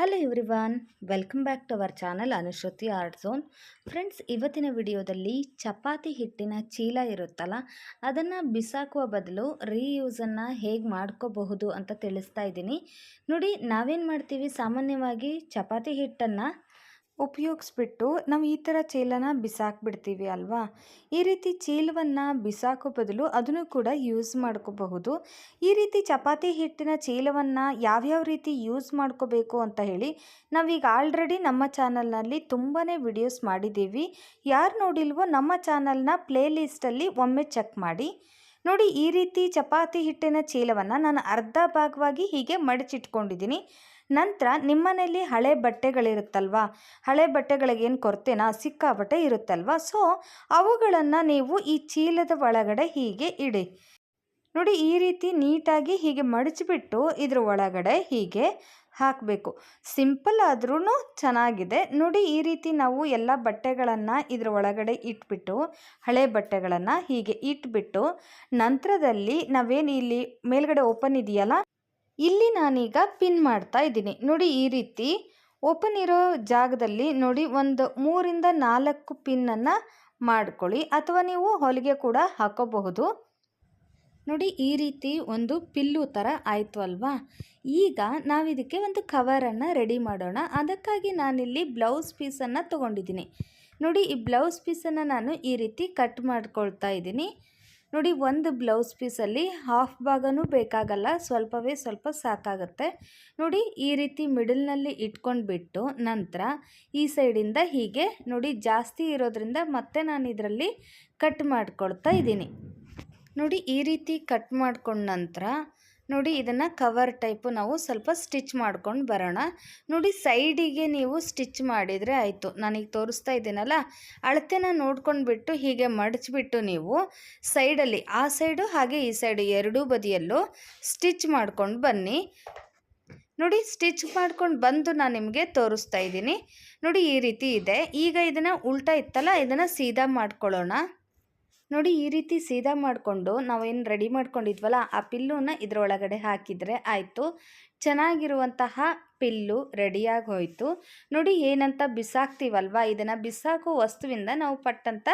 Hello everyone welcome back to our channel Anushruti art zone friends ಇವತ್ತಿನ ವಿಡಿಯೋದಲ್ಲಿ ಚಪಾತಿ ಹಿಟ್ಟಿನ ಚೀಲ ಇರುತ್ತಲ್ಲ, ಅದನ್ನು ಬಿಸಾಕುವ ಬದಲು ರೀಯೂಸನ್ನು ಹೇಗೆ ಮಾಡ್ಕೋಬಹುದು ಅಂತ ತಿಳಿಸ್ತಾ ಇದ್ದೀನಿ. ನೋಡಿ, ನಾವೇನು ಮಾಡ್ತೀವಿ? ಸಾಮಾನ್ಯವಾಗಿ ಚಪಾತಿ ಹಿಟ್ಟನ್ನು ಉಪಯೋಗಿಸ್ಬಿಟ್ಟು ನಾವು ಈ ಥರ ಚೀಲನ ಬಿಸಾಕ್ಬಿಡ್ತೀವಿ ಅಲ್ವಾ? ಈ ರೀತಿ ಚೀಲವನ್ನು ಬಿಸಾಕೋ ಬದಲು ಅದನ್ನು ಕೂಡ ಯೂಸ್ ಮಾಡ್ಕೋಬಹುದು. ಈ ರೀತಿ ಚಪಾತಿ ಹಿಟ್ಟಿನ ಚೀಲವನ್ನು ಯಾವ್ಯಾವ ರೀತಿ ಯೂಸ್ ಮಾಡ್ಕೋಬೇಕು ಅಂತ ಹೇಳಿ ನಾವೀಗ ಆಲ್ರೆಡಿ ನಮ್ಮ ಚಾನಲ್ನಲ್ಲಿ ತುಂಬಾ ವಿಡಿಯೋಸ್ ಮಾಡಿದ್ದೀವಿ. ಯಾರು ನೋಡಿಲ್ವೋ ನಮ್ಮ ಚಾನಲ್ನ ಪ್ಲೇ ಲಿಸ್ಟಲ್ಲಿ ಒಮ್ಮೆ ಚೆಕ್ ಮಾಡಿ. ನೋಡಿ, ಈ ರೀತಿ ಚಪಾತಿ ಹಿಟ್ಟಿನ ಚೀಲವನ್ನು ನಾನು ಅರ್ಧ ಭಾಗವಾಗಿ ಹೀಗೆ ಮಡಚಿಟ್ಕೊಂಡಿದ್ದೀನಿ. ನಂತರ ನಿಮ್ಮನೇಲಿ ಹಳೆ ಬಟ್ಟೆಗಳಿರುತ್ತಲ್ವಾ? ಹಳೆ ಬಟ್ಟೆಗಳಿಗೇನು ಕೊರತೆನಾ? ಸಿಕ್ಕಾಬಟ್ಟೆ ಇರುತ್ತಲ್ವಾ? ಸೊ ಅವುಗಳನ್ನು ನೀವು ಈ ಚೀಲದ ಒಳಗಡೆ ಹೀಗೆ ಇಡಿ. ನೋಡಿ, ಈ ರೀತಿ ನೀಟಾಗಿ ಹೀಗೆ ಮಡಚಿಬಿಟ್ಟು ಇದ್ರ ಒಳಗಡೆ ಹೀಗೆ ಹಾಕಬೇಕು. ಸಿಂಪಲ್ ಆದ್ರೂ ಚೆನ್ನಾಗಿದೆ. ನೋಡಿ ಈ ರೀತಿ ನಾವು ಎಲ್ಲ ಬಟ್ಟೆಗಳನ್ನು ಇದರ ಒಳಗಡೆ ಇಟ್ಬಿಟ್ಟು, ಹಳೆ ಬಟ್ಟೆಗಳನ್ನು ಹೀಗೆ ಇಟ್ಬಿಟ್ಟು, ನಂತರದಲ್ಲಿ ನಾವೇನು ಇಲ್ಲಿ ಮೇಲ್ಗಡೆ ಓಪನ್ ಇದೆಯಲ್ಲ, ಇಲ್ಲಿ ನಾನೀಗ ಪಿನ್ ಮಾಡ್ತಾ ಇದ್ದೀನಿ. ನೋಡಿ ಈ ರೀತಿ ಓಪನ್ ಇರೋ ಜಾಗದಲ್ಲಿ ನೋಡಿ ಒಂದು ಮೂರಿಂದ ನಾಲ್ಕು ಪಿನ್ನನ್ನು ಮಾಡ್ಕೊಳ್ಳಿ. ಅಥವಾ ನೀವು ಹೊಲಿಗೆ ಕೂಡ ಹಾಕೋಬಹುದು. ನೋಡಿ ಈ ರೀತಿ ಒಂದು ಪಿಲ್ಲು ಥರ ಆಯಿತು ಅಲ್ವಾ ಈಗ ನಾವಿದಕ್ಕೆ ಒಂದು ಕವರನ್ನು ರೆಡಿ ಮಾಡೋಣ. ಅದಕ್ಕಾಗಿ ನಾನಿಲ್ಲಿ ಬ್ಲೌಸ್ ಪೀಸನ್ನು ತೊಗೊಂಡಿದ್ದೀನಿ. ನೋಡಿ ಈ ಬ್ಲೌಸ್ ಪೀಸನ್ನು ನಾನು ಈ ರೀತಿ ಕಟ್ ಮಾಡ್ಕೊಳ್ತಾ ಇದ್ದೀನಿ. ನೋಡಿ ಒಂದು ಬ್ಲೌಸ್ ಪೀಸಲ್ಲಿ ಹಾಫ್ ಭಾಗನೂ ಬೇಕಾಗಲ್ಲ, ಸ್ವಲ್ಪವೇ ಸ್ವಲ್ಪ ಸಾಕಾಗುತ್ತೆ. ನೋಡಿ ಈ ರೀತಿ ಮಿಡಲ್ನಲ್ಲಿ ಇಟ್ಕೊಂಡ್ಬಿಟ್ಟು ನಂತರ ಈ ಸೈಡಿಂದ ಹೀಗೆ ನೋಡಿ ಜಾಸ್ತಿ ಇರೋದ್ರಿಂದ ಮತ್ತೆ ನಾನು ಇದರಲ್ಲಿ ಕಟ್ ಮಾಡ್ಕೊಳ್ತಾ ಇದ್ದೀನಿ. ನೋಡಿ ಈ ರೀತಿ ಕಟ್ ಮಾಡ್ಕೊಂಡ ನಂತರ ನೋಡಿ ಇದನ್ನು ಕವರ್ ಟೈಪು ನಾವು ಸ್ವಲ್ಪ ಸ್ಟಿಚ್ ಮಾಡ್ಕೊಂಡು ಬರೋಣ. ನೋಡಿ ಸೈಡಿಗೆ ನೀವು ಸ್ಟಿಚ್ ಮಾಡಿದರೆ ಆಯಿತು. ನಾನೀಗ ತೋರಿಸ್ತಾ ಇದ್ದೀನಲ್ಲ, ಅಳತೆನ ನೋಡ್ಕೊಂಡ್ಬಿಟ್ಟು ಹೀಗೆ ಮಡಚಿಬಿಟ್ಟು ನೀವು ಸೈಡಲ್ಲಿ ಆ ಸೈಡು ಹಾಗೆ ಈ ಸೈಡು ಎರಡೂ ಬದಿಯಲ್ಲೂ ಸ್ಟಿಚ್ ಮಾಡ್ಕೊಂಡು ಬನ್ನಿ. ನೋಡಿ ಸ್ಟಿಚ್ ಮಾಡ್ಕೊಂಡು ಬಂದು ನಾನು ನಿಮಗೆ ತೋರಿಸ್ತಾ ಇದ್ದೀನಿ. ನೋಡಿ ಈ ರೀತಿ ಇದೆ. ಈಗ ಇದನ್ನು ಉಲ್ಟಾ ಇತ್ತಲ್ಲ, ಇದನ್ನು ಸೀದಾ ಮಾಡ್ಕೊಳ್ಳೋಣ. ನೋಡಿ ಈ ರೀತಿ ಸೀದಾ ಮಾಡಿಕೊಂಡು ನಾವೇನು ರೆಡಿ ಮಾಡ್ಕೊಂಡಿದ್ವಲ್ಲ ಆ ಪಿಲ್ಲುನ ಇದರೊಳಗಡೆ ಹಾಕಿದರೆ ಆಯಿತು. ಚೆನ್ನಾಗಿರುವಂತಹ ಪಿಲ್ಲು ರೆಡಿಯಾಗಿ ಹೋಯಿತು. ನೋಡಿ ಏನಂತ ಬಿಸಾಕ್ತೀವಲ್ವ? ಇದನ್ನು ಬಿಸಾಕೋ ವಸ್ತುವಿಂದ ನಾವು ಪಟ್ಟಂತ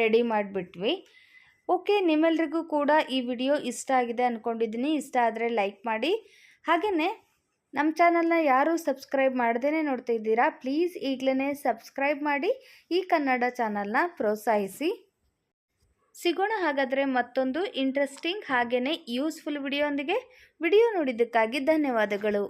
ರೆಡಿ ಮಾಡಿಬಿಟ್ವಿ. ಓಕೆ, ನಿಮ್ಮೆಲ್ರಿಗೂ ಕೂಡ ಈ ವಿಡಿಯೋ ಇಷ್ಟ ಆಗಿದೆ ಅಂದ್ಕೊಂಡಿದ್ದೀನಿ ಇಷ್ಟ ಆದರೆ ಲೈಕ್ ಮಾಡಿ. ಹಾಗೆಯೇ ನಮ್ಮ ಚಾನಲ್ನ ಯಾರು ಸಬ್ಸ್ಕ್ರೈಬ್ ಮಾಡ್ದೇ ನೋಡ್ತಾ ಇದ್ದೀರಾ? ಪ್ಲೀಸ್ ಈಗಲೇ ಸಬ್ಸ್ಕ್ರೈಬ್ ಮಾಡಿ ಈ ಕನ್ನಡ ಚಾನಲ್ನ ಪ್ರೋತ್ಸಾಹಿಸಿ. ಸಿಗೋಣ ಹಾಗಾದರೆ ಮತ್ತೊಂದು ಇಂಟ್ರೆಸ್ಟಿಂಗ್ ಹಾಗೆಯೇ ಯೂಸ್ಫುಲ್ ವಿಡಿಯೋ ವಿಡಿಯೋ ನೋಡಿದ್ದಕ್ಕಾಗಿ ಧನ್ಯವಾದಗಳು.